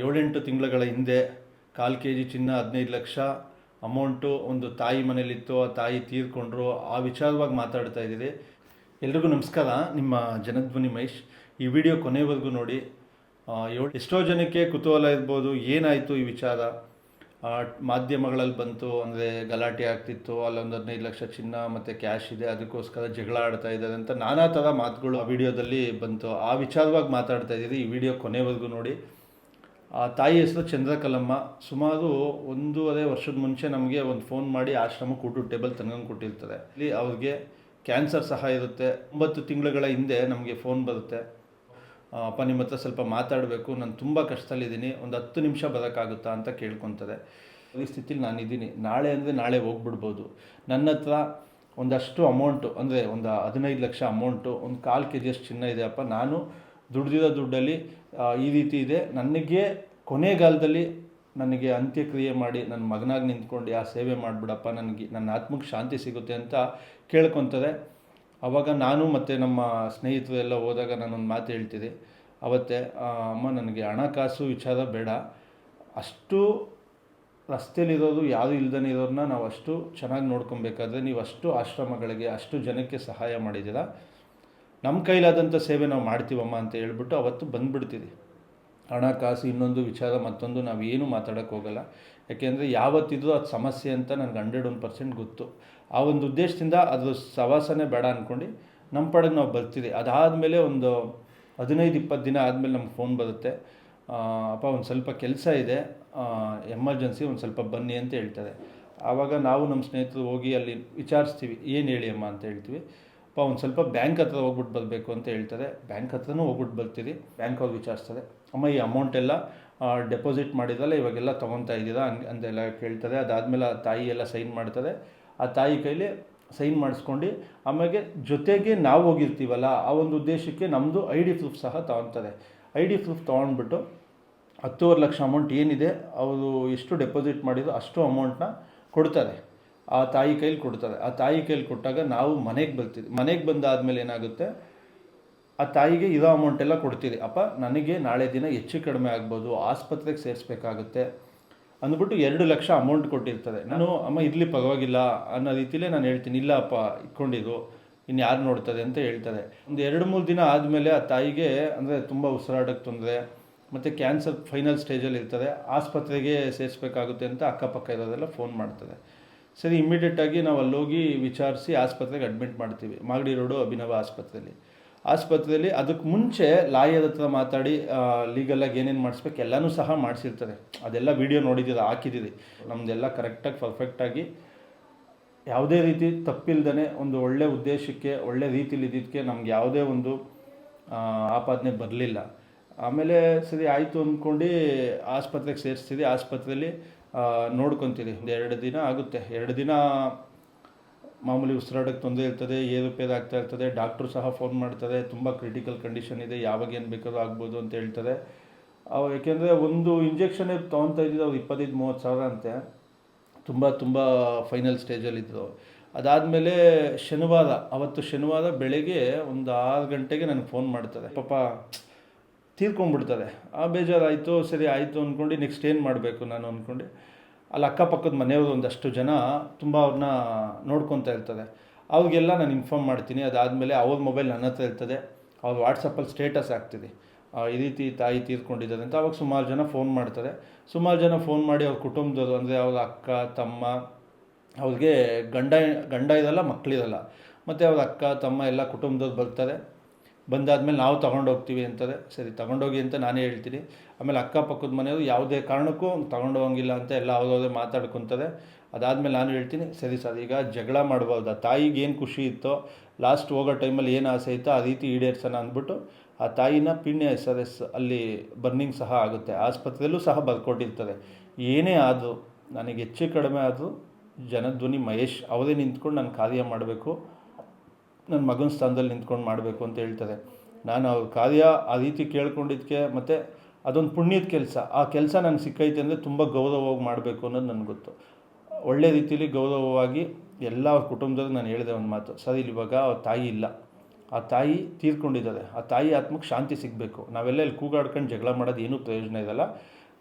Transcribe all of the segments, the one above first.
ಏಳೆಂಟು ತಿಂಗಳುಗಳ ಹಿಂದೆ ಕಾಲು ಕೆ ಜಿ ಚಿನ್ನ ಹದಿನೈದು ಲಕ್ಷ, ಅಮೌಂಟು ಒಂದು ತಾಯಿ ಮನೇಲಿತ್ತು ಆ ತಾಯಿ ತೀರ್ಕೊಂಡ್ರು, ಆ ವಿಚಾರವಾಗಿ ಮಾತಾಡ್ತಾ ಇದ್ದೀರಿ. ಎಲ್ರಿಗೂ ನಮಸ್ಕಾರ, ನಿಮ್ಮ ಜನಧ್ವನಿ ಮಹೇಶ್. ಈ ವಿಡಿಯೋ ಕೊನೆವರೆಗೂ ನೋಡಿ. ಎಷ್ಟೋ ಜನಕ್ಕೆ ಕುತೂಹಲ ಇರ್ಬೋದು, ಏನಾಯಿತು ಈ ವಿಚಾರ? ಮಾಧ್ಯಮಗಳಲ್ಲಿ ಬಂತು, ಅಂದರೆ ಗಲಾಟೆ ಆಗ್ತಿತ್ತು, ಅಲ್ಲೊಂದು ಹದಿನೈದು ಲಕ್ಷ ಚಿನ್ನ ಮತ್ತು ಕ್ಯಾಶ್ ಇದೆ, ಅದಕ್ಕೋಸ್ಕರ ಜಗಳ ಆಡ್ತಾ ಇದ್ದಾರೆ ಅಂತ ನಾನಾ ಥರ ಮಾತುಗಳು ಆ ವಿಡಿಯೋದಲ್ಲಿ ಬಂತು. ಆ ವಿಚಾರವಾಗಿ ಮಾತಾಡ್ತಾ ಇದ್ದೀರಿ, ಈ ವಿಡಿಯೋ ಕೊನೆವರೆಗೂ ನೋಡಿ. ಆ ತಾಯಿ ಹೆಸರು ಚಂದ್ರಕಲಮ್ಮ. ಸುಮಾರು ಒಂದೂವರೆ ವರ್ಷದ ಮುಂಚೆ ನಮಗೆ ಒಂದು ಫೋನ್ ಮಾಡಿ ಆಶ್ರಮಕ್ಕೆ ಕೂಟು ಟೇಬಲ್ ತಂಗಂಗೆ ಕೊಟ್ಟಿರ್ತಾರೆ ಇಲ್ಲಿ ಅವ್ರಿಗೆ ಕ್ಯಾನ್ಸರ್ ಸಹ ಇರುತ್ತೆ. ಒಂಬತ್ತು ತಿಂಗಳುಗಳ ಹಿಂದೆ ನಮಗೆ ಫೋನ್ ಬರುತ್ತೆ. ಅಪ್ಪ, ನಿಮ್ಮ ಹತ್ರ ಸ್ವಲ್ಪ ಮಾತಾಡಬೇಕು. ನಾನು ತುಂಬ ಕಷ್ಟದಲ್ಲಿದ್ದೀನಿ. ಒಂದು ಹತ್ತು ನಿಮಿಷ ಬರೋಕ್ಕಾಗುತ್ತಾ? ಅಂತ ಕೇಳ್ಕೊತಾರೆ. ಪರಿಸ್ಥಿತಿಲಿ ನಾನು ಇದ್ದೀನಿ ನಾಳೆ ಅಂದರೆ ನಾಳೆ ಹೋಗ್ಬಿಡ್ಬೋದು. ನನ್ನ ಹತ್ರ ಒಂದಷ್ಟು ಅಮೌಂಟು ಅಂದರೆ ಒಂದು ಹದಿನೈದು ಲಕ್ಷ ಅಮೌಂಟು ಒಂದು ಕಾಲು ಕೆ ಜಿಯಷ್ಟು ಚಿನ್ನ ಇದೆ. ಅಪ್ಪ, ನಾನು ದುಡ್ದಿರೋ ದುಡ್ಡಲ್ಲಿ ಈ ರೀತಿ ಇದೆ. ನನಗೆ ಕೊನೆಗಾಲದಲ್ಲಿ ನನಗೆ ಅಂತ್ಯಕ್ರಿಯೆ ಮಾಡಿ ನನ್ನ ಮಗನಾಗಿ ನಿಂತ್ಕೊಂಡು ಆ ಸೇವೆ ಮಾಡಿಬಿಡಪ್ಪ, ನನಗೆ, ನನ್ನ ಆತ್ಮಕ್ಕೆ ಶಾಂತಿ ಸಿಗುತ್ತೆ ಅಂತ ಕೇಳ್ಕೊತಾರೆ ಆವಾಗ ನಾನು ಮತ್ತು ನಮ್ಮ ಸ್ನೇಹಿತರು ಎಲ್ಲ ಹೋದಾಗ ನಾನೊಂದು ಮಾತು ಹೇಳ್ತೀನಿ ಅವತ್ತೆ ಅಮ್ಮ, ನನಗೆ ಹಣಕಾಸು ವಿಚಾರ ಬೇಡ. ಅಷ್ಟು ರಸ್ತೆಯಲ್ಲಿರೋದು ಯಾರು ಇಲ್ದೇ ಇರೋರನ್ನ ನಾವು ಅಷ್ಟು ಚೆನ್ನಾಗಿ ನೋಡ್ಕೊಬೇಕಾದ್ರೆ ನೀವು ಅಷ್ಟು ಆಶ್ರಮಗಳಿಗೆ, ಅಷ್ಟು ಜನಕ್ಕೆ ಸಹಾಯ ಮಾಡಿದ್ದೀರಾ? ನಮ್ಮ ಕೈಲಾದಂಥ ಸೇವೆ ನಾವು ಮಾಡ್ತೀವಮ್ಮ ಅಂತ ಹೇಳ್ಬಿಟ್ಟು ಅವತ್ತು ಬಂದುಬಿಡ್ತೀರಿ ಹಣಕಾಸು ಇನ್ನೊಂದು ವಿಚಾರ, ಮತ್ತೊಂದು ನಾವು ಏನು ಮಾತಾಡೋಕ್ಕೆ ಹೋಗಲ್ಲ. ಯಾಕೆಂದರೆ ಯಾವತ್ತಿದ್ರೂ ಅದು ಸಮಸ್ಯೆ ಅಂತ ನನಗೆ ಹಂಡ್ರೆಡ್ ಒನ್ ಪರ್ಸೆಂಟ್ ಗೊತ್ತು. ಆ ಒಂದು ಉದ್ದೇಶದಿಂದ ಅದು ಸವಾಸನೆ ಬೇಡ ಅಂದ್ಕೊಂಡು ನಮ್ಮ ಪಡೆಗೆ ನಾವು ಬರ್ತೀವಿ ಅದಾದಮೇಲೆ ಒಂದು ಹದಿನೈದು, ಇಪ್ಪತ್ತು ದಿನ ಆದಮೇಲೆ ನಮ್ಗೆ ಫೋನ್ ಬರುತ್ತೆ. ಅಪ್ಪ, ಒಂದು ಸ್ವಲ್ಪ ಕೆಲಸ ಇದೆ. ಎಮರ್ಜೆನ್ಸಿ ಒಂದು ಸ್ವಲ್ಪ ಬನ್ನಿ ಅಂತ ಹೇಳ್ತಾರೆ. ಆವಾಗ ನಾವು ನಮ್ಮ ಸ್ನೇಹಿತರು ಹೋಗಿ ಅಲ್ಲಿ ವಿಚಾರಿಸ್ತೀವಿ, ಏನು ಹೇಳಿ ಅಮ್ಮ? ಅಂತ ಹೇಳ್ತೀವಿ. ಅಪ್ಪ ಒಂದು ಸ್ವಲ್ಪ ಬ್ಯಾಂಕ್ ಹತ್ರ ಹೋಗ್ಬಿಟ್ಟು ಬರಬೇಕು ಅಂತ ಹೇಳ್ತಾರೆ. ಬ್ಯಾಂಕ್ ಹತ್ರನೂ ಹೋಗ್ಬಿಟ್ಟು ಬರ್ತೀರಿ. ಬ್ಯಾಂಕ್ ಅವ್ರು ವಿಚಾರಿಸ್ತಾರೆ. ಅಮ್ಮ, ಈ ಅಮೌಂಟ್ ಎಲ್ಲ ಡೆಪಾಸಿಟ್ ಮಾಡಿದ್ರಲ್ಲ, ಇವಾಗೆಲ್ಲ ತೊಗೊತಾ ಇದ್ದೀರಾ ಹಂಗೆ ಅಂತೆಲ್ಲ ಕೇಳ್ತಾರೆ. ಅದಾದಮೇಲೆ ಆ ತಾಯಿ ಎಲ್ಲ ಸೈನ್ ಮಾಡ್ತಾರೆ. ಆ ತಾಯಿ ಕೈಲಿ ಸೈನ್ ಮಾಡಿಸ್ಕೊಂಡು ಆಮೇಲೆ ಜೊತೆಗೆ ನಾವು ಹೋಗಿರ್ತೀವಲ್ಲ, ಆ ಒಂದು ಉದ್ದೇಶಕ್ಕೆ ನಮ್ಮದು ಐ ಡಿ ಪ್ರೂಫ್ ಸಹ ತೊಗೊತಾರೆ. ಐ ಡಿ ಪ್ರೂಫ್ ತೊಗೊಂಡ್ಬಿಟ್ಟು ಹತ್ತೂವರೆ ಲಕ್ಷ ಅಮೌಂಟ್ ಏನಿದೆ, ಅವರು ಎಷ್ಟು ಡೆಪಾಸಿಟ್ ಮಾಡಿದ್ರು ಅಷ್ಟು ಅಮೌಂಟ್ನ ಕೊಡ್ತಾರೆ. ಆ ತಾಯಿ ಕೈಲಿ ಕೊಡ್ತಾರೆ. ಆ ತಾಯಿ ಕೈಲಿ ಕೊಟ್ಟಾಗ ನಾವು ಮನೆಗೆ ಬರ್ತೀವಿ. ಮನೆಗೆ ಬಂದಾದಮೇಲೆ ಏನಾಗುತ್ತೆ? ಆ ತಾಯಿಗೆ ಇರೋ ಅಮೌಂಟ್ ಎಲ್ಲ ಕೊಡ್ತೀರಿ. ಅಪ್ಪ, ನನಗೆ ನಾಳೆ ದಿನ ಹೆಚ್ಚು ಕಡಿಮೆ ಆಗ್ಬೋದು. ಆಸ್ಪತ್ರೆಗೆ ಸೇರಿಸ್ಬೇಕಾಗುತ್ತೆ ಅಂದ್ಬಿಟ್ಟು ಎರಡು ಲಕ್ಷ ಅಮೌಂಟ್ ಕೊಟ್ಟಿರ್ತಾರೆ. ನಾನು, ಅಮ್ಮ, ಇರಲಿ, ಪರವಾಗಿಲ್ಲ. ಅನ್ನೋ ರೀತಿಲೇ ನಾನು ಹೇಳ್ತೀನಿ. ಇಲ್ಲ, ಅಪ್ಪ, ಇಟ್ಕೊಂಡಿರು. ಇನ್ನು ಯಾರು ನೋಡ್ತಾರೆ ಅಂತ ಹೇಳ್ತಾರೆ. ಒಂದು ಎರಡು, ಮೂರು ದಿನ ಆದಮೇಲೆ ಆ ತಾಯಿಗೆ ಅಂದರೆ ತುಂಬ ಉಸಿರಾಟಕ್ಕೆ ತೊಂದರೆ, ಮತ್ತು ಕ್ಯಾನ್ಸರ್ ಫೈನಲ್ ಸ್ಟೇಜಲ್ಲಿ ಇರ್ತದೆ ಆಸ್ಪತ್ರೆಗೆ ಸೇರಿಸ್ಬೇಕಾಗುತ್ತೆ ಅಂತ ಅಕ್ಕಪಕ್ಕ ಇರೋದೆಲ್ಲ ಫೋನ್ ಮಾಡ್ತಾರೆ. ಸರಿ ಇಮ್ಮಿಡಿಯೇಟಾಗಿ ನಾವು ಅಲ್ಲೋಗಿ ವಿಚಾರಿಸಿ ಆಸ್ಪತ್ರೆಗೆ ಅಡ್ಮಿಟ್ ಮಾಡ್ತೀವಿ. ಮಾಗಡಿ ರೋಡು ಅಭಿನವ ಆಸ್ಪತ್ರೆಯಲ್ಲಿ ಆಸ್ಪತ್ರೆಯಲ್ಲಿ ಅದಕ್ಕೆ ಮುಂಚೆ ಲಾಯರ್ ಹತ್ರ ಮಾತಾಡಿ ಲೀಗಲಾಗಿ ಏನೇನು ಮಾಡಿಸ್ಬೇಕು ಎಲ್ಲನೂ ಸಹ ಮಾಡಿಸಿರ್ತಾರೆ. ಅದೆಲ್ಲ ವಿಡಿಯೋ ನೋಡಿದ್ದೀರ, ಹಾಕಿದ್ದೀರಿ. ನಮ್ಮದೆಲ್ಲ ಕರೆಕ್ಟಾಗಿ ಪರ್ಫೆಕ್ಟಾಗಿ ಯಾವುದೇ ರೀತಿ ತಪ್ಪಿಲ್ದೇ ಒಂದು ಒಳ್ಳೆ ಉದ್ದೇಶಕ್ಕೆ, ಒಳ್ಳೆ ರೀತಿಲಿ ಇದ್ದಿದ್ದಕ್ಕೆ ನಮ್ಗೆ ಯಾವುದೇ ಒಂದು ಆಪಾದನೆ ಬರಲಿಲ್ಲ. ಆಮೇಲೆ ಸರಿ, ಆಯಿತು ಅಂದ್ಕೊಂಡು ಆಸ್ಪತ್ರೆಗೆ ಸೇರಿಸ್ತೀರಿ ಆಸ್ಪತ್ರೆಯಲ್ಲಿ ನೋಡ್ಕೊತೀರಿ. ಒಂದು ಎರಡು ದಿನ ಆಗುತ್ತೆ. ಎರಡು ದಿನ ಮಾಮೂಲಿ ಉಸಿರಾಡೋಕ್ಕೆ ತೊಂದರೆ ಇರ್ತದೆ ಏರುಪೇರು ಆಗ್ತಾ ಇರ್ತದೆ, ಡಾಕ್ಟ್ರು ಸಹ ಫೋನ್ ಮಾಡ್ತಾರೆ, ತುಂಬ ಕ್ರಿಟಿಕಲ್ ಕಂಡೀಷನ್ ಇದೆ, ಯಾವಾಗ ಏನು ಬೇಕಾದ್ರೂ ಆಗ್ಬೋದು ಅಂತ ಹೇಳ್ತಾರೆ. ಅವು ಯಾಕೆಂದರೆ ಒಂದು ಇಂಜೆಕ್ಷನ್ ತೊಗೊತಾ ಇದ್ದಿದ್ದು ಅವ್ರು ಇಪ್ಪತ್ತೈದು, ಮೂವತ್ತು ಸಾವಿರ ಅಂತೆ. ತುಂಬ ತುಂಬ ಫೈನಲ್ ಸ್ಟೇಜಲ್ಲಿದ್ದರು ಅದಾದಮೇಲೆ ಶನಿವಾರ, ಅವತ್ತು ಶನಿವಾರ ಬೆಳಗ್ಗೆ ಒಂದು ಆರು ಗಂಟೆಗೆ ನನಗೆ ಫೋನ್ ಮಾಡ್ತಾರೆ. ಪಾಪ ತೀರ್ಕೊಂಡ್ಬಿಡ್ತಾರೆ ಆ ಬೇಜಾರಾಯಿತು, ಸರಿ ಆಯಿತು ಅಂದ್ಕೊಂಡು ನೆಕ್ಸ್ಟ್ ಏನು ಮಾಡಬೇಕು ನಾನು ಅಂದ್ಕೊಂಡು ಅಲ್ಲಿ ಅಕ್ಕಪಕ್ಕದ ಮನೆಯವರು ಒಂದಷ್ಟು ಜನ ತುಂಬ ಅವ್ರನ್ನ ನೋಡ್ಕೊತಾ ಇರ್ತಾರೆ ಅವ್ರಿಗೆಲ್ಲ ನಾನು ಇನ್ಫಾರ್ಮ್ ಮಾಡ್ತೀನಿ. ಅದಾದಮೇಲೆ ಅವ್ರ ಮೊಬೈಲ್ ನನ್ನ ಹತ್ರ ಇರ್ತದೆ. ಅವ್ರು ವಾಟ್ಸಪ್ಪಲ್ಲಿ ಸ್ಟೇಟಸ್ ಹಾಕ್ತೀನಿ ಈ ರೀತಿ ತಾಯಿ ತೀರ್ಕೊಂಡಿದ್ದಾರೆ ಅಂತ ಅವಾಗ ಸುಮಾರು ಜನ ಫೋನ್ ಮಾಡ್ತಾರೆ. ಸುಮಾರು ಜನ ಫೋನ್ ಮಾಡಿ ಅವ್ರ ಕುಟುಂಬದವರು ಅಂದರೆ ಅವ್ರ ಅಕ್ಕ, ತಮ್ಮ, ಅವ್ರಿಗೆ ಗಂಡ ಗಂಡ ಇರಲ್ಲ ಮಕ್ಕಳಿರಲ್ಲ ಮತ್ತು ಅವ್ರ ಅಕ್ಕ, ತಮ್ಮ ಎಲ್ಲ ಕುಟುಂಬದವ್ರು ಬರ್ತಾರೆ. ಬಂದಾದ್ಮೇಲೆ ನಾವು ತಗೊಂಡೋಗ್ತೀವಿ ಅಂತಾರೆ ಸರಿ, ತಗೊಂಡೋಗಿ ಅಂತ ನಾನೇ ಹೇಳ್ತೀನಿ. ಆಮೇಲೆ ಅಕ್ಕಪಕ್ಕದ ಮನೆಯವರು ಯಾವುದೇ ಕಾರಣಕ್ಕೂ ತಗೊಂಡೋಗಂಗಿಲ್ಲ ಅಂತ ಎಲ್ಲ ಅವ್ರವ್ರೇ ಮಾತಾಡ್ಕೊತಾರೆ ಅದಾದಮೇಲೆ ನಾನು ಹೇಳ್ತೀನಿ, ಸರಿ ಸರ್, ಈಗ ಜಗಳ ಮಾಡಬಾರ್ದು. ಆ ತಾಯಿಗೆ ಏನು ಖುಷಿ ಇತ್ತೋ, ಲಾಸ್ಟ್ ಹೋಗೋ ಟೈಮಲ್ಲಿ ಏನು ಆಸೆ ಇತ್ತೋ ಆ ರೀತಿ ಈಡೇರ್ಸೋಣ ಅಂದ್ಬಿಟ್ಟು ಆ ತಾಯಿನ ಪಿಣ್ಯ ಎಸ್ ಆರ್ ಎಸ್ ಅಲ್ಲಿ ಬರ್ನಿಂಗ್ ಸಹ ಆಗುತ್ತೆ. ಆಸ್ಪತ್ರೆಯಲ್ಲೂ ಸಹ ಬರ್ಕೊಟ್ಟಿರ್ತಾರೆ ಏನೇ ಆದರೂ, ನನಗೆ ಹೆಚ್ಚು ಕಡಿಮೆ ಆದರೂ ಜನಧ್ವನಿ ಮಹೇಶ್ ಅವರೇ ನಿಂತ್ಕೊಂಡು ನಾನು ಕಾರ್ಯ ಮಾಡಬೇಕು. ನನ್ನ ಮಗನ ಸ್ಥಾನದಲ್ಲಿ ನಿಂತ್ಕೊಂಡು ಮಾಡಬೇಕು ಅಂತ ಹೇಳ್ತಾರೆ. ನಾನು ಅವ್ರ ಕಾರ್ಯ ಆ ರೀತಿ ಕೇಳ್ಕೊಂಡಿದ್ದಕ್ಕೆ ಮತ್ತು ಅದೊಂದು ಪುಣ್ಯದ ಕೆಲಸ. ಆ ಕೆಲಸ ನನಗೆ ಸಿಕ್ಕೈತೆ ಅಂದರೆ ತುಂಬ ಗೌರವವಾಗಿ ಮಾಡಬೇಕು ಅನ್ನೋದು ನನಗೆ ಗೊತ್ತು. ಒಳ್ಳೆ ರೀತಿಯಲ್ಲಿ ಗೌರವವಾಗಿ ಎಲ್ಲ ಅವ್ರ ಕುಟುಂಬದವ್ರಿಗೆ ನಾನು ಹೇಳಿದೆ ಒಂದು ಮಾತು. ಸರ್ ಇಲ್ಲಿ ಇವಾಗ ಅವ್ರ ತಾಯಿ ಇಲ್ಲ. ಆ ತಾಯಿ ತೀರ್ಕೊಂಡಿದ್ದಾರೆ. ಆ ತಾಯಿ ಆತ್ಮಕ್ಕೆ ಶಾಂತಿ ಸಿಗಬೇಕು. ನಾವೆಲ್ಲ ಇಲ್ಲಿ ಕೂಗಾಡ್ಕೊಂಡು ಜಗಳ ಮಾಡೋದು ಏನೂ ಪ್ರಯೋಜನ ಇರಲ್ಲ.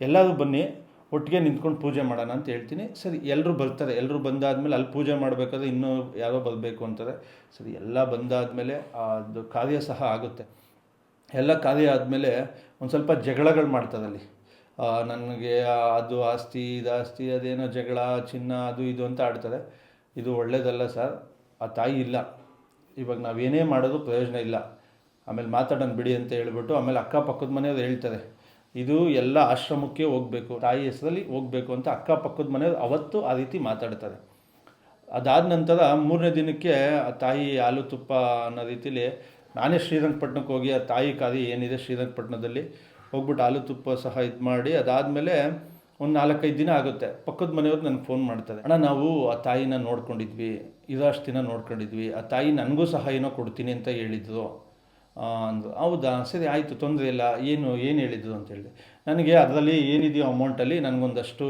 ಎಲ್ಲರೂ ಬನ್ನಿ. ಒಟ್ಟಿಗೆ ನಿಂತ್ಕೊಂಡು ಪೂಜೆ ಮಾಡೋಣ ಅಂತ ಹೇಳ್ತೀನಿ. ಸರಿ ಎಲ್ಲರೂ ಬರ್ತಾರೆ. ಎಲ್ಲರೂ ಬಂದಾದಮೇಲೆ ಅಲ್ಲಿ ಪೂಜೆ ಮಾಡಬೇಕಾದ್ರೆ ಇನ್ನೂ ಯಾರೋ ಬರಬೇಕು ಅಂತಾರೆ. ಸರಿ, ಎಲ್ಲ ಬಂದಾದಮೇಲೆ ಅದು ಕಾರ್ಯ ಸಹ ಆಗುತ್ತೆ. ಎಲ್ಲ ಕಾರ್ಯ ಆದಮೇಲೆ ಒಂದು ಸ್ವಲ್ಪ ಜಗಳಗಳು ಮಾಡ್ತಾರೆ ಅಲ್ಲಿ. ನನಗೆ ಅದು ಆಸ್ತಿ, ಇದು ಆಸ್ತಿ, ಅದೇನೋ ಜಗಳ, ಚಿನ್ನ, ಅದು ಇದು ಅಂತ ಆಡ್ತಾರೆ. ಇದು ಒಳ್ಳೇದಲ್ಲ ಸರ್, ಆ ತಾಯಿ ಇಲ್ಲ. ಇವಾಗ ನಾವೇನೇ ಮಾಡೋದು ಪ್ರಯೋಜನ ಇಲ್ಲ. ಆಮೇಲೆ ಮಾತಾಡೋಣ ಬಿಡಿ ಅಂತ ಹೇಳ್ಬಿಟ್ಟು ಆಮೇಲೆ ಅಕ್ಕಪಕ್ಕದ ಮನೆಯವ್ರು ಹೇಳ್ತಾರೆ. ಇದು ಎಲ್ಲ ಆಶ್ರಮಕ್ಕೆ ಹೋಗಬೇಕು, ತಾಯಿ ಹೆಸರಲ್ಲಿ ಹೋಗಬೇಕು ಅಂತ ಅಕ್ಕಪಕ್ಕದ ಮನೆಯವರು ಅವತ್ತು ಆ ರೀತಿ ಮಾತಾಡ್ತಾರೆ. ಅದಾದ ನಂತರ ಮೂರನೇ ದಿನಕ್ಕೆ ಆ ತಾಯಿ ಹಾಲು ತುಪ್ಪ ಅನ್ನೋ ರೀತಿಲಿ ನಾನೇ ಶ್ರೀರಂಗಪಟ್ಟಣಕ್ಕೆ ಹೋಗಿ ಆ ತಾಯಿ ಕಾರ್ಯ ಏನಿದೆ ಶ್ರೀರಂಗಪಟ್ಟಣದಲ್ಲಿ ಹೋಗ್ಬಿಟ್ಟು ಹಾಲು ತುಪ್ಪ ಸಹ ಇದು ಮಾಡಿ, ಅದಾದಮೇಲೆ ಒಂದು ನಾಲ್ಕೈದು ದಿನ ಆಗುತ್ತೆ. ಪಕ್ಕದ ಮನೆಯವ್ರು ನನಗೆ ಫೋನ್ ಮಾಡ್ತಾರೆ. ಅಣ್ಣ, ನಾವು ಆ ತಾಯಿನ ನೋಡ್ಕೊಂಡಿದ್ವಿ ಇದಷ್ಟು ದಿನ ನೋಡ್ಕೊಂಡಿದ್ವಿ, ಆ ತಾಯಿ ನನಗೂ ಸಹ ಏನೋ ಕೊಡ್ತೀನಿ ಅಂತ ಹೇಳಿದ್ರು. ಅಂದ್ರು ಹೌದಾ? ಸರಿ, ಆಯಿತು, ತೊಂದರೆ ಇಲ್ಲ. ಏನು ಏನು ಹೇಳಿದ್ದು ಅಂತ ಹೇಳಿದೆ. ನನಗೆ ಅದರಲ್ಲಿ ಏನಿದೆಯೋ ಅಮೌಂಟಲ್ಲಿ ನನಗೊಂದಷ್ಟು,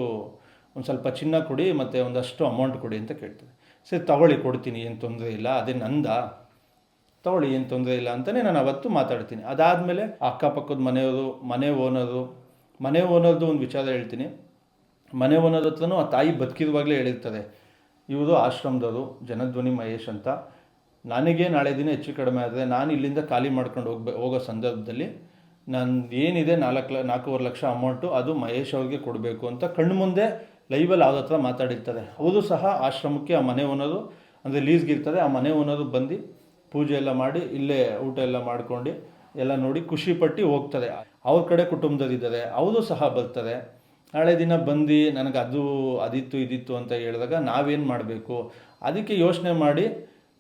ಒಂದು ಸ್ವಲ್ಪ ಚಿನ್ನ ಕೊಡಿ, ಮತ್ತು ಒಂದಷ್ಟು ಅಮೌಂಟ್ ಕೊಡಿ ಅಂತ ಕೇಳ್ತಾರೆ ಸರಿ, ತಗೊಳ್ಳಿ, ಕೊಡ್ತೀನಿ, ಏನು ತೊಂದರೆ ಇಲ್ಲ. ಅದೇ ನಂದ. ತಗೊಳ್ಳಿ, ಏನು ತೊಂದರೆ ಇಲ್ಲ ಅಂತಲೇ ನಾನು ಅವತ್ತು ಮಾತಾಡ್ತೀನಿ. ಅದಾದಮೇಲೆ ಅಕ್ಕಪಕ್ಕದ ಮನೆಯವರು, ಮನೆ ಓನರು, ಮನೆ ಓನರ್ದು ಒಂದು ವಿಚಾರ ಹೇಳ್ತೀನಿ. ಮನೆ ಓನರ್ ಹತ್ರನೂ ಆ ತಾಯಿ ಬದುಕಿರುವಾಗಲೇ ಹೇಳಿರ್ತಾರೆ ಇವರು ಆಶ್ರಮದವರು, ಜನಧ್ವನಿ ಮಹೇಶ್ ಅಂತ. ನನಗೆ ನಾಳೆ ದಿನ ಹೆಚ್ಚು ಕಡಿಮೆ ಆದರೆ ನಾನು ಇಲ್ಲಿಂದ ಖಾಲಿ ಮಾಡ್ಕೊಂಡು ಹೋಗ್ಬೇ ಹೋಗೋ ಸಂದರ್ಭದಲ್ಲಿ ನಾನು ಏನಿದೆ ನಾಲ್ಕು ಲ ನಾಲ್ಕೂವರೆ ಲಕ್ಷ ಅಮೌಂಟು ಅದು ಮಹೇಶ್ ಅವ್ರಿಗೆ ಕೊಡಬೇಕು ಅಂತ ಕಣ್ಣು ಮುಂದೆ ಲೈವಲ್ಲಿ ಅವ್ರ ಹತ್ರ ಮಾತಾಡಿರ್ತಾರೆ. ಅವರು ಸಹ ಆಶ್ರಮಕ್ಕೆ ಆ ಮನೆ ಓನರು, ಅಂದರೆ ಲೀಸ್ಗಿರ್ತಾರೆ ಆ ಮನೆ ಓನರು ಬಂದು ಪೂಜೆ ಎಲ್ಲ ಮಾಡಿ ಇಲ್ಲೇ ಊಟ ಎಲ್ಲ ಮಾಡ್ಕೊಂಡು ಎಲ್ಲ ನೋಡಿ ಖುಷಿ ಪಟ್ಟು ಹೋಗ್ತಾರೆ. ಅವ್ರ ಕಡೆ ಕುಟುಂಬದಲ್ಲಿದ್ದಾರೆ, ಅವರು ಸಹ ಬರ್ತಾರೆ. ನಾಳೆ ದಿನ ಬಂದು ನನಗೆ ಅದು, ಅದಿತ್ತು, ಇದಿತ್ತು ಅಂತ ಹೇಳಿದಾಗ ನಾವೇನು ಮಾಡಬೇಕು? ಅದಕ್ಕೆ ಯೋಚನೆ ಮಾಡಿ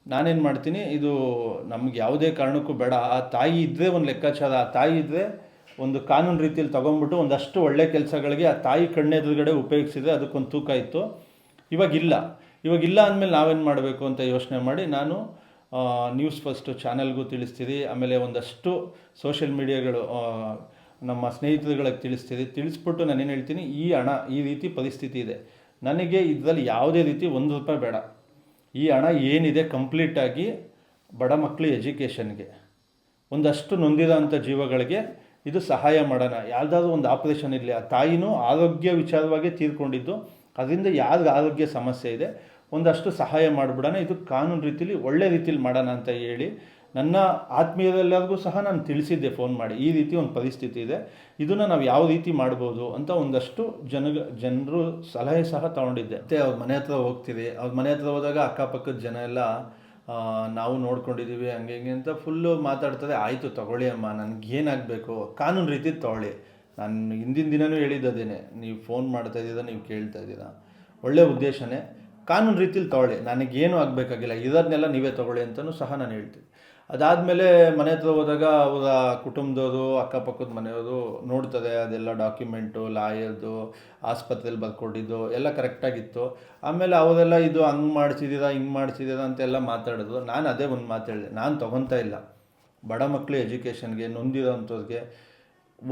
ನಾನೇನು ಮಾಡ್ತೀನಿ, ಇದು ನಮ್ಗೆ ಯಾವುದೇ ಕಾರಣಕ್ಕೂ ಬೇಡ. ಆ ತಾಯಿ ಇದ್ದರೆ ಒಂದು ಲೆಕ್ಕಾಚಾರ, ಆ ತಾಯಿ ಇದ್ದರೆ ಒಂದು ಕಾನೂನು ರೀತಿಯಲ್ಲಿ ತೊಗೊಂಡ್ಬಿಟ್ಟು ಒಂದಷ್ಟು ಒಳ್ಳೆ ಕೆಲಸಗಳಿಗೆ ಆ ತಾಯಿ ಕಣ್ಣೆದುರುಗಡೆ ಉಪಯೋಗಿಸಿದ್ರೆ ಅದಕ್ಕೊಂದು ತೂಕ ಇತ್ತು. ಇವಾಗಿಲ್ಲ. ಇವಾಗಿಲ್ಲ ಅಂದಮೇಲೆ ನಾವೇನು ಮಾಡಬೇಕು ಅಂತ ಯೋಚನೆ ಮಾಡಿ ನಾನು ನ್ಯೂಸ್ ಫಸ್ಟು ಚಾನಲ್ಗೂ ತಿಳಿಸ್ತೀರಿ, ಆಮೇಲೆ ಒಂದಷ್ಟು ಸೋಷಿಯಲ್ ಮೀಡಿಯಾಗಳು ನಮ್ಮ ಸ್ನೇಹಿತರುಗಳಿಗೆ ತಿಳಿಸ್ತೀರಿ. ತಿಳಿಸ್ಬಿಟ್ಟು ನಾನೇನು ಹೇಳ್ತೀನಿ, ಈ ಹಣ, ಈ ರೀತಿ ಪರಿಸ್ಥಿತಿ ಇದೆ. ನನಗೆ ಇದರಲ್ಲಿ ಯಾವುದೇ ರೀತಿ ಒಂದು ರೂಪಾಯಿ ಬೇಡ. ಈ ಹಣ ಏನಿದೆ ಕಂಪ್ಲೀಟಾಗಿ ಬಡ ಮಕ್ಕಳು ಎಜುಕೇಷನ್ಗೆ. ಒಂದಷ್ಟು ನೊಂದಿರೋಂಥ ಜೀವಗಳಿಗೆ ಇದು ಸಹಾಯ ಮಾಡೋಣ. ಯಾವುದಾದ್ರೂ ಒಂದು ಆಪ್ರೇಷನ್ ಇರಲಿ, ಆ ತಾಯಿನೂ ಆರೋಗ್ಯ ವಿಚಾರವಾಗಿ ತೀರ್ಕೊಂಡಿದ್ದು, ಅದರಿಂದ ಯಾರಿಗೆ ಆರೋಗ್ಯ ಸಮಸ್ಯೆ ಇದೆ, ಒಂದಷ್ಟು ಸಹಾಯ ಮಾಡಿಬಿಡೋಣ. ಇದು ಕಾನೂನು ರೀತಿಲಿ ಒಳ್ಳೆ ರೀತಿಲಿ ಮಾಡೋಣ ಅಂತ ಹೇಳಿ ನನ್ನ ಆತ್ಮೀಯರೆಲ್ಲರಿಗೂ ಸಹ ನಾನು ತಿಳಿಸಿದ್ದೆ ಫೋನ್ ಮಾಡಿ, ಈ ರೀತಿ ಒಂದು ಪರಿಸ್ಥಿತಿ ಇದೆ, ಇದನ್ನು ನಾವು ಯಾವ ರೀತಿ ಮಾಡ್ಬೋದು ಅಂತ ಒಂದಷ್ಟು ಜನ, ಜನರು ಸಲಹೆ ಸಹ ತಗೊಂಡಿದ್ದೆ. ಮತ್ತು ಅವ್ರ ಮನೆ ಹತ್ರ ಹೋಗ್ತೀರಿ, ಅವ್ರ ಮನೆ ಹತ್ರ ಹೋದಾಗ ಅಕ್ಕಪಕ್ಕದ ಜನ ಎಲ್ಲ ನಾವು ನೋಡ್ಕೊಂಡಿದ್ದೀವಿ ಹಂಗೆ ಹಿಂಗೆ ಅಂತ ಫುಲ್ಲು ಮಾತಾಡ್ತಾರೆ, ಆಯಿತು ತಗೊಳ್ಳಿ ಅಮ್ಮ ನನಗೇನಾಗಬೇಕು ಕಾನೂನು ರೀತಿ ತಗೊಳ್ಳಿ. ನಾನು ಹಿಂದಿನ ದಿನವೂ ಹೇಳಿದ್ದದೇನೆ, ನೀವು ಫೋನ್ ಮಾಡ್ತಾ ಇದ್ದೀರಾ, ನೀವು ಕೇಳ್ತಾ ಇದ್ದೀರಾ. ಒಳ್ಳೆಯ ಉದ್ದೇಶನೇ. ಕಾನೂನು ರೀತಿಲಿ ತಗೊಳ್ಳಿ, ನನಗೇನು ಆಗಬೇಕಾಗಿಲ್ಲ ಇದನ್ನೆಲ್ಲ ನೀವೇ ತಗೊಳ್ಳಿ ಅಂತಲೂ ಸಹ ನಾನು ಹೇಳ್ತೀನಿ ಅದಾದಮೇಲೆ ಮನೆ ಹತ್ರ ಹೋದಾಗ ಅವರ ಕುಟುಂಬದವರು, ಅಕ್ಕಪಕ್ಕದ ಮನೆಯವರು ನೋಡ್ತಾರೆ, ಅದೆಲ್ಲ ಡಾಕ್ಯುಮೆಂಟು ಲಾಯರ್ದು ಆಸ್ಪತ್ರೆಯಲ್ಲಿ ಬರ್ಕೊಟ್ಟಿದ್ದು ಎಲ್ಲ ಕರೆಕ್ಟಾಗಿತ್ತು ಆಮೇಲೆ ಅವರೆಲ್ಲ ಇದು ಹಂಗೆ ಮಾಡಿಸಿದ್ದೀರಾ ಹಿಂಗೆ ಮಾಡಿಸಿದ್ದೀರಾ ಅಂತೆಲ್ಲ ಮಾತಾಡಿದ್ರು. ನಾನು ಅದೇ ಒಂದು ಮಾತು ಹೇಳಿದೆ, ನಾನು ತೊಗೊತಾ ಇಲ್ಲ. ಬಡ ಮಕ್ಕಳು ಎಜುಕೇಷನ್ಗೆ, ನೊಂದಿರೋಂಥವ್ರಿಗೆ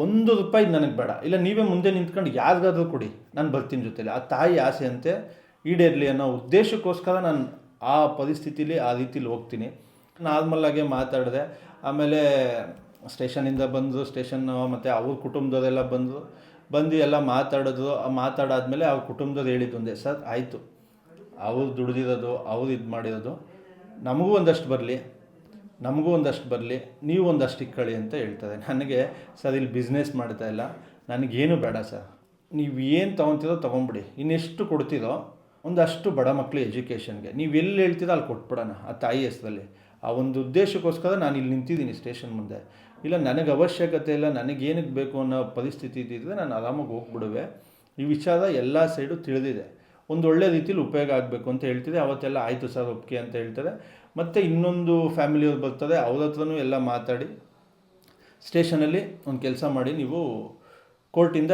ಒಂದು ರೂಪಾಯಿ ನನಗೆ ಬೇಡ. ಇಲ್ಲ, ನೀವೇ ಮುಂದೆ ನಿಂತ್ಕೊಂಡು ಯಾರಿಗಾದ್ರೂ ಕೊಡಿ, ನಾನು ಬರ್ತೀನಿ ಜೊತೆಲಿ. ಆ ತಾಯಿ ಆಸೆ ಅಂತೆ ಈಡೇರಲಿ ಅನ್ನೋ ಉದ್ದೇಶಕ್ಕೋಸ್ಕರ ನಾನು ಆ ಪರಿಸ್ಥಿತಿಲಿ ಆ ರೀತಿಲಿ ಹೋಗ್ತೀನಿ. ನಾರ್ಮಲ್ಲಾಗೆ ಮಾತಾಡಿದೆ. ಆಮೇಲೆ ಸ್ಟೇಷನಿಂದ ಬಂದು, ಸ್ಟೇಷನ್ ಮತ್ತು ಅವ್ರ ಕುಟುಂಬದವರೆಲ್ಲ ಬಂದರು ಬಂದು ಎಲ್ಲ ಮಾತಾಡಿದ್ರು ಮಾತಾಡಾದ್ಮೇಲೆ ಅವ್ರ ಕುಟುಂಬದವ್ರು ಹೇಳಿದ್ದು ಒಂದೇ, ಸರ್, ಆಯಿತು. ಅವ್ರು ದುಡಿದಿರೋದು, ಅವ್ರು ಇದು ಮಾಡಿರೋದು. ನಮಗೂ ಒಂದಷ್ಟು ಬರಲಿ. ನಮಗೂ ಒಂದಷ್ಟು ಬರಲಿ. ನೀವು ಒಂದಷ್ಟು ಇಕ್ಕಳಿ ಅಂತ ಹೇಳ್ತಾರೆ. ನನಗೆ, ಸರ್, ಇಲ್ಲಿ ಬಿಸ್ನೆಸ್ ಮಾಡ್ತಾ ಇಲ್ಲ. ನನಗೇನು ಬೇಡ, ಸರ್. ನೀವು ಏನು ತೊಗೊತೀರೋ ತೊಗೊಂಬಿಡಿ. ಇನ್ನೆಷ್ಟು ಕೊಡ್ತೀರೋ ಒಂದಷ್ಟು ಬಡ ಮಕ್ಕಳು ಎಜುಕೇಷನ್ಗೆ ನೀವು ಎಲ್ಲಿ ಹೇಳ್ತೀರೋ ಅಲ್ಲಿ ಕೊಟ್ಬಿಡೋಣ, ಆ ತಾಯಿ ಹೆಸರಲ್ಲಿ. ಆ ಒಂದು ಉದ್ದೇಶಕ್ಕೋಸ್ಕರ ನಾನು ಇಲ್ಲಿ ನಿಂತಿದ್ದೀನಿ ಸ್ಟೇಷನ್ ಮುಂದೆ. ಇಲ್ಲ, ನನಗೆ ಅವಶ್ಯಕತೆ ಇಲ್ಲ ನನಗೇನಕ್ಕೆ ಬೇಕು ಅನ್ನೋ ಪರಿಸ್ಥಿತಿ ಇದ್ದಿದ್ದರೆ ನಾನು ಆರಾಮಾಗಿ ಹೋಗ್ಬಿಡುವೆ. ಈ ವಿಚಾರ ಎಲ್ಲ ಸೈಡು ತಿಳಿದಿದೆ. ಒಂದು ಒಳ್ಳೆ ರೀತಿಲಿ ಉಪಯೋಗ ಆಗಬೇಕು ಅಂತ ಹೇಳ್ತಿದೆ. ಅವತ್ತೆಲ್ಲ ಆಯಿತು ಸರ್, ಒಪ್ಪಿಗೆ ಅಂತ ಹೇಳ್ತಾರೆ. ಮತ್ತು ಇನ್ನೊಂದು ಫ್ಯಾಮಿಲಿಯವ್ರು ಬರ್ತಾರೆ, ಅವ್ರ ಹತ್ರನೂ ಎಲ್ಲ ಮಾತಾಡಿ, ಸ್ಟೇಷನಲ್ಲಿ ಒಂದು ಕೆಲಸ ಮಾಡಿ ನೀವು ಕೋರ್ಟಿಂದ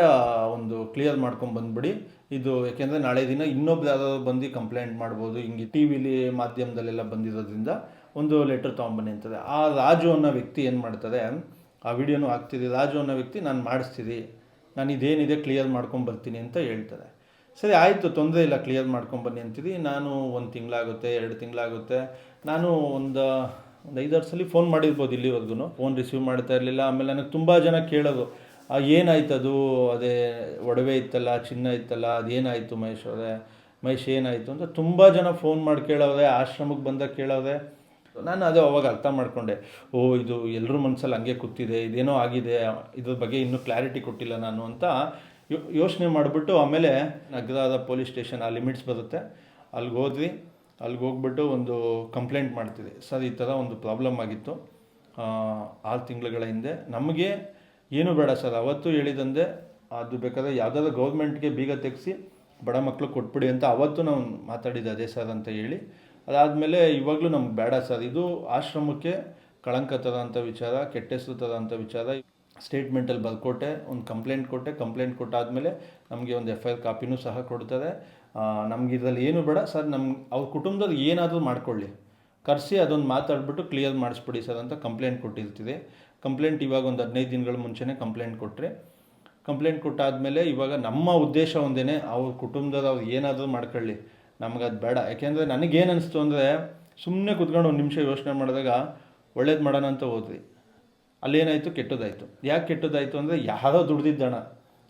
ಒಂದು ಕ್ಲಿಯರ್ ಮಾಡ್ಕೊಂಡು ಬಂದ್ಬಿಡಿ. ಇದು ಯಾಕೆಂದರೆ ನಾಳೆ ದಿನ ಇನ್ನೊಬ್ರು ಯಾರಾದ್ರು ಬಂದು ಕಂಪ್ಲೇಂಟ್ ಮಾಡ್ಬೋದು. ಹಿಂಗೆ ಟಿ ವಿಲಿ ಮಾಧ್ಯಮದಲ್ಲೆಲ್ಲ ಬಂದಿರೋದ್ರಿಂದ ಒಂದು ಲೆಟ್ರ್ ತೊಗೊಂಬನ್ನಿ ಅಂತದೆ. ಆ ರಾಜು ಅನ್ನೋ ವ್ಯಕ್ತಿ ಏನು ಮಾಡ್ತದೆ? ಆ ವಿಡಿಯೋನು ಹಾಕ್ತಿದ್ದೆ. ರಾಜು ಅನ್ನೋ ವ್ಯಕ್ತಿ, ನಾನು ಮಾಡಿಸ್ತೀನಿ ನಾನು ಇದೇನಿದೆ ಕ್ಲಿಯರ್ ಮಾಡ್ಕೊಂಡು ಬರ್ತೀನಿ ಅಂತ ಹೇಳ್ತಾರೆ ಸರಿ, ಆಯಿತು, ತೊಂದರೆ ಇಲ್ಲ ಕ್ಲಿಯರ್ ಮಾಡ್ಕೊಂಬನ್ನಿ ಅಂತೀರಿ ನಾನು ಒಂದು ತಿಂಗಳಾಗುತ್ತೆ, ಎರಡು ತಿಂಗಳಾಗುತ್ತೆ. ನಾನು ಒಂದು ಒಂದು ಐದಾರು ಸಲ ಫೋನ್ ಮಾಡಿರ್ಬೋದು ಇಲ್ಲಿವರೆಗೂ ಫೋನ್ ರಿಸೀವ್ ಮಾಡ್ತಾ ಇರಲಿಲ್ಲ. ಆಮೇಲೆ ನನಗೆ ತುಂಬ ಜನ ಕೇಳೋದು. ಏನಾಯ್ತು ಏನಾಯ್ತದು ಅದೇ ಒಡವೆ ಇತ್ತಲ್ಲ, ಚಿನ್ನ ಇತ್ತಲ್ಲ? ಅದೇನಾಯಿತು ಮಹೇಶ್ ಅವರೇ? ಮಹೇಶ್ ಏನಾಯಿತು? ಅಂತ ತುಂಬ ಜನ ಫೋನ್ ಮಾಡಿ ಕೇಳೋದೆ ಆಶ್ರಮಕ್ಕೆ ಬಂದಾಗ ಕೇಳೋದೆ ನಾನು ಅದೇ ಅವಾಗ ಅರ್ಥ ಮಾಡಿಕೊಂಡೆ, ಓ, ಇದು ಎಲ್ಲರ ಮನಸ್ಸಲ್ಲಿ ಹಂಗೆ ಕೂತಿದೆ, ಇದೇನೋ ಆಗಿದೆ, ಇದ್ರ ಬಗ್ಗೆ ಇನ್ನೂ ಕ್ಲಾರಿಟಿ ಕೊಟ್ಟಿಲ್ಲ ನಾನು ಅಂತ ಯೋಚನೆ ಮಾಡಿಬಿಟ್ಟು ಆಮೇಲೆ ನಗರದ ಪೊಲೀಸ್ ಸ್ಟೇಷನ್, ಆ ಲಿಮಿಟ್ಸ್ ಬರುತ್ತೆ. ಅಲ್ಲಿಗೆ ಹೋದ್ವಿ. ಅಲ್ಲಿಗೆ ಹೋಗ್ಬಿಟ್ಟು ಒಂದು ಕಂಪ್ಲೇಂಟ್ ಮಾಡ್ತಿದ್ದೆ. ಸರ್, ಈ ಥರ ಒಂದು ಪ್ರಾಬ್ಲಮ್ ಆಗಿತ್ತು. ಆರು ತಿಂಗಳುಗಳ ಹಿಂದೆ. ನಮಗೆ ಏನು ಬೇಡ ಸರ್, ಅವತ್ತು ಹೇಳಿದಂದೆ ಅದು ಬೇಕಾದ್ರೆ ಯಾವುದಾದ್ರು ಗೌರ್ಮೆಂಟ್ಗೆ ಬೀಗ ತೆಗೆಸಿ ಬಡ ಮಕ್ಕಳು ಕೊಟ್ಬಿಡಿ ಅಂತ ಅವತ್ತು ನಾವು ಮಾತಾಡಿದ್ದೆ, ಅದೇ ಸರ್ ಅಂತ ಹೇಳಿ. ಅದಾದಮೇಲೆ ಇವಾಗಲೂ ನಮ್ಗೆ ಬೇಡ ಸರ್. ಇದು ಆಶ್ರಮಕ್ಕೆ ಕಳಂಕ ತರೋಂಥ ವಿಚಾರ ಕೆಟ್ಟ ಹೆಸರು ತರೋಂಥ ವಿಚಾರ ಸ್ಟೇಟ್ಮೆಂಟಲ್ಲಿ ಬರ್ಕೊಟ್ಟೆ ಒಂದು ಕಂಪ್ಲೇಂಟ್ ಕೊಟ್ಟೆ. ಕಂಪ್ಲೇಂಟ್ ಕೊಟ್ಟಾದಮೇಲೆ ನಮಗೆ ಒಂದು ಎಫ್ ಐ ಆರ್ ಕಾಪಿನೂ ಸಹ ಕೊಡ್ತಾರೆ ನಮ್ಗೆ ಇದರಲ್ಲಿ ಏನು ಬೇಡ ಸರ್. ನಮ್ಮ ಅವ್ರ ಕುಟುಂಬದಲ್ಲಿ ಏನಾದರೂ ಮಾಡ್ಕೊಳ್ಳಿ. ಕರೆಸಿ ಅದೊಂದು ಮಾತಾಡ್ಬಿಟ್ಟು ಕ್ಲಿಯರ್ ಮಾಡಿಸ್ಬಿಡಿ ಸರ್ ಅಂತ ಕಂಪ್ಲೇಂಟ್ ಕೊಟ್ಟಿರ್ತೀವಿ. ಕಂಪ್ಲೇಂಟ್ ಇವಾಗ ಒಂದು ಹದಿನೈದು ದಿನಗಳ ಮುಂಚೆನೇ ಕಂಪ್ಲೇಂಟ್ ಕೊಟ್ಟರೆ ಕಂಪ್ಲೇಂಟ್ ಕೊಟ್ಟಾದಮೇಲೆ ಇವಾಗ ನಮ್ಮ ಉದ್ದೇಶ ಒಂದೇ ಅವ್ರ ಕುಟುಂಬದವ್ರು ಅವ್ರು ಏನಾದರೂ ಮಾಡ್ಕೊಳ್ಳಿ. ನಮ್ಗೆ ಅದು ಬೇಡ. ಯಾಕೆಂದರೆ ನನಗೇನು ಅನಿಸ್ತು ಅಂದರೆ ಸುಮ್ಮನೆ ಕುತ್ಕೊಂಡು ಒಂದು ನಿಮಿಷ ಯೋಚನೆ ಮಾಡಿದಾಗ ಒಳ್ಳೇದು ಮಾಡೋಣ ಅಂತ ಹೋದ್ವಿ. ಅಲ್ಲೇನಾಯಿತು? ಕೆಟ್ಟದಾಯಿತು. ಯಾಕೆ ಕೆಟ್ಟದಾಯಿತು ಅಂದರೆ ಯಾರೋ ದುಡ್ದಿದ್ದಣ.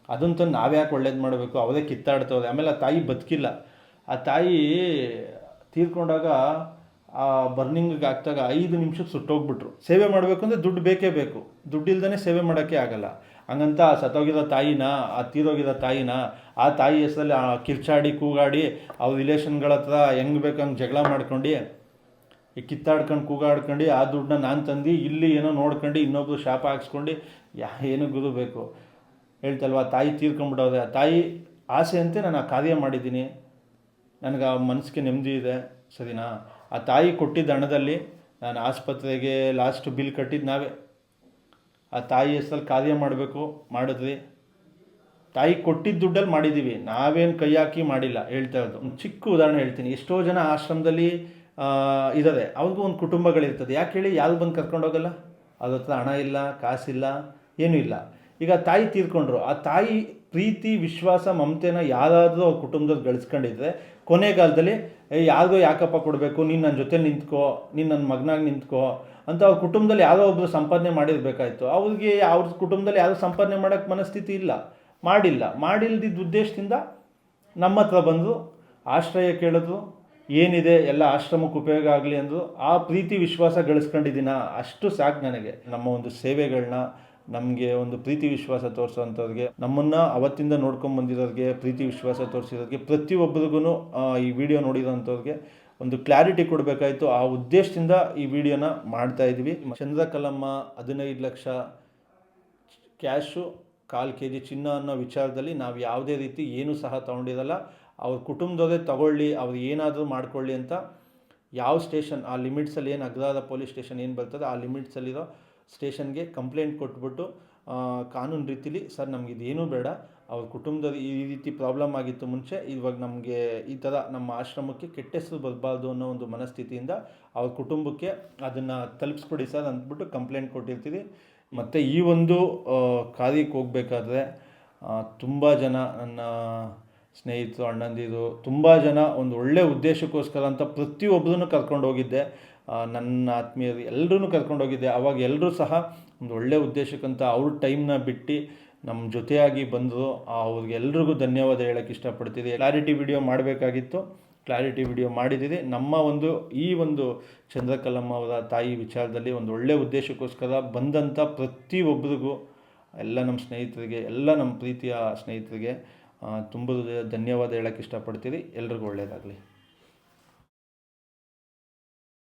ಅದಂತ ನಾವ್ಯಾಕೆ ಒಳ್ಳೇದು ಮಾಡಬೇಕು? ಅವರೇ ಕಿತ್ತಾಡ್ತವ್ರೆ. ಆಮೇಲೆ ಆ ತಾಯಿ ಬದುಕಿಲ್ಲ. ಆ ತಾಯಿ ತೀರ್ಕೊಂಡಾಗ ಆ ಬರ್ನಿಂಗಿಗೆ ಹಾಕ್ದಾಗ ಐದು ನಿಮಿಷಕ್ಕೆ ಸುಟ್ಟೋಗ್ಬಿಟ್ರು. ಸೇವೆ ಮಾಡಬೇಕು ಅಂದರೆ ದುಡ್ಡು ಬೇಕೇ ಬೇಕು. ದುಡ್ಡು ಇಲ್ದೇ ಸೇವೆ ಮಾಡೋಕ್ಕೆ ಆಗಲ್ಲ. ಹಂಗಂತ ಸತ್ತೋಗಿರೋ ತಾಯಿನ, ಆ ತೀರೋಗಿರೋ ತಾಯಿನ, ಆ ತಾಯಿ ಹೆಸರಲ್ಲಿ ಕಿರ್ಚಾಡಿ, ಕೂಗಾಡಿ ಅವ್ರ ರಿಲೇಷನ್ಗಳ ಹತ್ರ ಹೆಂಗೆ ಬೇಕಂಗೆ ಜಗಳ ಮಾಡ್ಕೊಂಡು ಕಿತ್ತಾಡ್ಕೊಂಡು, ಕೂಗಾಡ್ಕೊಂಡು, ಆ ದುಡ್ಡನ್ನ ನಾನು ತಂದು ಇಲ್ಲಿ ಏನೋ ನೋಡ್ಕೊಂಡು ಇನ್ನೊಬ್ರು ಶಾಪ ಹಾಕ್ಸ್ಕೊಂಡು, ಯಾ, ಏನು ಗುರು ಬೇಕು? ಹೇಳ್ತಲ್ವ ತಾಯಿ ತೀರ್ಕೊಂಡ್ಬಿಡೋದೆ. ಆ ತಾಯಿ ಆಸೆ ಅಂತೆ ನಾನು ಆ ಕಾರ್ಯ ಮಾಡಿದ್ದೀನಿ. ನನಗೆ ಆ ಮನಸ್ಸಿಗೆ ನೆಮ್ಮದಿ ಇದೆ, ಸರಿನಾ? ಆ ತಾಯಿ ಕೊಟ್ಟಿದ್ದ ಹಣದಲ್ಲಿ ನಾನು ಆಸ್ಪತ್ರೆಗೆ ಲಾಸ್ಟ್ ಬಿಲ್ ಕಟ್ಟಿದ್ದು ನಾವೇ. ಆ ತಾಯಿ ಹೆಸರಲ್ಲಿ ಕಾರ್ಯ ಮಾಡಬೇಕು, ಮಾಡಿದ್ವಿ. ತಾಯಿ ಕೊಟ್ಟಿದ್ದ ದುಡ್ಡಲ್ಲಿ ಮಾಡಿದ್ದೀವಿ ನಾವೇನು ಕೈ ಹಾಕಿ ಮಾಡಿಲ್ಲ, ಹೇಳ್ತಾ ಇರೋದು. ಒಂದು ಚಿಕ್ಕ ಉದಾಹರಣೆ ಹೇಳ್ತೀನಿ. ಎಷ್ಟೋ ಜನ ಆಶ್ರಮದಲ್ಲಿ ಇದ್ದಾರೆ ಅವ್ರಿಗೂ ಒಂದು ಕುಟುಂಬಗಳಿರ್ತದೆ. ಯಾಕೆ ಹೇಳಿ? ಯಾರು ಬಂದು ಕರ್ಕೊಂಡು ಹೋಗಲ್ಲ? ಅದ್ರ ಹತ್ರ ಹಣ ಇಲ್ಲ, ಕಾಸಿಲ್ಲ, ಏನೂ ಇಲ್ಲ. ಈಗ ತಾಯಿ ತೀರ್ಕೊಂಡ್ರು. ಆ ತಾಯಿ ಪ್ರೀತಿ, ವಿಶ್ವಾಸ, ಮಮತೆನ ಯಾರಾದರೂ ಅವ್ರ ಕುಟುಂಬದಲ್ಲಿ ಗಳಿಸ್ಕೊಂಡಿದ್ರೆ ಕೊನೆಗಾಲದಲ್ಲಿ ಯಾರಿಗೋ ಯಾಕಪ್ಪ ಕೊಡಬೇಕು? ನೀನು ನನ್ನ ಜೊತೆ ನಿಂತ್ಕೋ, ನೀನು ನನ್ನ ಮಗನಾಗಿ ನಿಂತ್ಕೋ ಅಂತ ಅವ್ರ ಕುಟುಂಬದಲ್ಲಿ ಯಾರೋ ಒಬ್ಬರು ಸಂಪಾದನೆ ಮಾಡಿರಬೇಕಾಯ್ತು. ಅವ್ರಿಗೆ ಅವ್ರ ಕುಟುಂಬದಲ್ಲಿ ಯಾರೂ ಸಂಪಾದನೆ ಮಾಡೋಕ್ಕೆ ಮನಸ್ಥಿತಿ ಇಲ್ಲ, ಮಾಡಿಲ್ಲ. ಮಾಡಿಲ್ದಿದ್ದ ಉದ್ದೇಶದಿಂದ ನಮ್ಮ ಹತ್ರ ಬಂದು ಆಶ್ರಯ ಕೇಳಿದ್ರು, ಏನಿದೆ ಎಲ್ಲ ಆಶ್ರಮಕ್ಕೆ ಉಪಯೋಗ ಆಗಲಿ ಅಂದರು, ಆ ಪ್ರೀತಿ, ವಿಶ್ವಾಸ ಗಳಿಸ್ಕೊಂಡಿದ್ದೀನ? ಅಷ್ಟು ಸಾಕು ನನಗೆ. ನಮ್ಮ ಒಂದು ಸೇವೆಗಳನ್ನ ನಮಗೆ ಒಂದು ಪ್ರೀತಿ ವಿಶ್ವಾಸ ತೋರಿಸೋವಂಥವ್ರಿಗೆ ನಮ್ಮನ್ನು ಅವತ್ತಿಂದ ನೋಡ್ಕೊಂಡು ಬಂದಿರೋರಿಗೆ ಪ್ರೀತಿ ವಿಶ್ವಾಸ ತೋರಿಸಿರೋರಿಗೆ ಪ್ರತಿಯೊಬ್ಬರಿಗೂ ಈ ವಿಡಿಯೋ ನೋಡಿರೋಂಥವ್ರಿಗೆ ಒಂದು ಕ್ಲಾರಿಟಿ ಕೊಡಬೇಕಾಯಿತು. ಆ ಉದ್ದೇಶದಿಂದ ಈ ವಿಡಿಯೋನ ಮಾಡ್ತಾ ಇದ್ವಿ ಚಂದ್ರಕಲಮ್ಮ ಹದಿನೈದು ಲಕ್ಷ ಕ್ಯಾಶು, ಕಾಲು ಕೆ ಜಿ ಚಿನ್ನ ಅನ್ನೋ ವಿಚಾರದಲ್ಲಿ ನಾವು ಯಾವುದೇ ರೀತಿ ಏನೂ ಸಹ ತೊಗೊಂಡಿರಲ್ಲ. ಅವ್ರ ಕುಟುಂಬದವರೇ ತಗೊಳ್ಳಿ, ಅವ್ರು ಏನಾದರೂ ಮಾಡ್ಕೊಳ್ಳಿ ಅಂತ ಯಾವ ಸ್ಟೇಷನ್ ಆ ಲಿಮಿಟ್ಸಲ್ಲಿ ಏನು ಅಗ್ರಹಾರ ಪೊಲೀಸ್ ಸ್ಟೇಷನ್ ಏನು ಬರ್ತದೆ ಆ ಲಿಮಿಟ್ಸಲ್ಲಿರೋ ಸ್ಟೇಷನ್ಗೆ ಕಂಪ್ಲೇಂಟ್ ಕೊಟ್ಬಿಟ್ಟು ಕಾನೂನು ರೀತಿಲಿ, ಸರ್, ನಮ್ಗೆ ಇದೇನೂ ಬೇಡ. ಅವ್ರ ಕುಟುಂಬದಲ್ಲಿ ಈ ರೀತಿ ಪ್ರಾಬ್ಲಮ್ ಆಗಿತ್ತು ಮುಂಚೆ, ಇವಾಗ ನಮಗೆ ಈ ಥರ ನಮ್ಮ ಆಶ್ರಮಕ್ಕೆ ಕೆಟ್ಟ ಹೆಸರು ಬರಬಾರ್ದು ಅನ್ನೋ ಒಂದು ಮನಸ್ಥಿತಿಯಿಂದ ಅವ್ರ ಕುಟುಂಬಕ್ಕೆ ಅದನ್ನು ತಲುಪಿಸ್ಕೊಡಿ ಸರ್ ಅಂದ್ಬಿಟ್ಟು ಕಂಪ್ಲೇಂಟ್ ಕೊಟ್ಟಿರ್ತೀವಿ. ಮತ್ತು ಈ ಒಂದು ಕಾರ್ಯಕ್ಕೆ ಹೋಗಬೇಕಾದ್ರೆ ತುಂಬ ಜನ ನನ್ನ ಸ್ನೇಹಿತರು, ಅಣ್ಣಂದಿರು, ತುಂಬ ಜನ ಒಂದು ಒಳ್ಳೆಯ ಉದ್ದೇಶಕ್ಕೋಸ್ಕರ ಅಂತ ಪ್ರತಿಯೊಬ್ಬರನ್ನು ಕರ್ಕೊಂಡು ಹೋಗಿದ್ದೆ. ನನ್ನ ಆತ್ಮೀಯರು ಎಲ್ಲರೂ ಕರ್ಕೊಂಡೋಗಿದ್ದೆ ಆವಾಗ ಎಲ್ಲರೂ ಸಹ ಒಂದು ಒಳ್ಳೆಯ ಉದ್ದೇಶಕ್ಕಂತ ಅವ್ರ ಟೈಮ್ನ ಬಿಟ್ಟು ನಮ್ಮ ಜೊತೆಯಾಗಿ ಬಂದರು ಅವ್ರಿಗೆಲ್ರಿಗೂ ಧನ್ಯವಾದ ಹೇಳೋಕ್ಕೆ ಇಷ್ಟಪಡ್ತಿದ್ದೆ. ಕ್ಲಾರಿಟಿ ವಿಡಿಯೋ ಮಾಡಬೇಕಾಗಿತ್ತು. ಕ್ಲಾರಿಟಿ ವಿಡಿಯೋ ಮಾಡಿದ್ದೀರಿ. ನಮ್ಮ ಒಂದು, ಈ ಒಂದು ಚಂದ್ರಕಲಮ್ಮ ಅವರ ತಾಯಿ ವಿಚಾರದಲ್ಲಿ ಒಂದು ಒಳ್ಳೆಯ ಉದ್ದೇಶಕ್ಕೋಸ್ಕರ ಬಂದಂಥ ಪ್ರತಿಯೊಬ್ಬರಿಗೂ, ಎಲ್ಲ ನಮ್ಮ ಸ್ನೇಹಿತರಿಗೆ, ಎಲ್ಲ ನಮ್ಮ ಪ್ರೀತಿಯ ಸ್ನೇಹಿತರಿಗೆ ತುಂಬ ಧನ್ಯವಾದ ಹೇಳೋಕ್ಕೆ ಇಷ್ಟಪಡ್ತೀರಿ. ಎಲ್ರಿಗೂ ಒಳ್ಳೆಯದಾಗಲಿ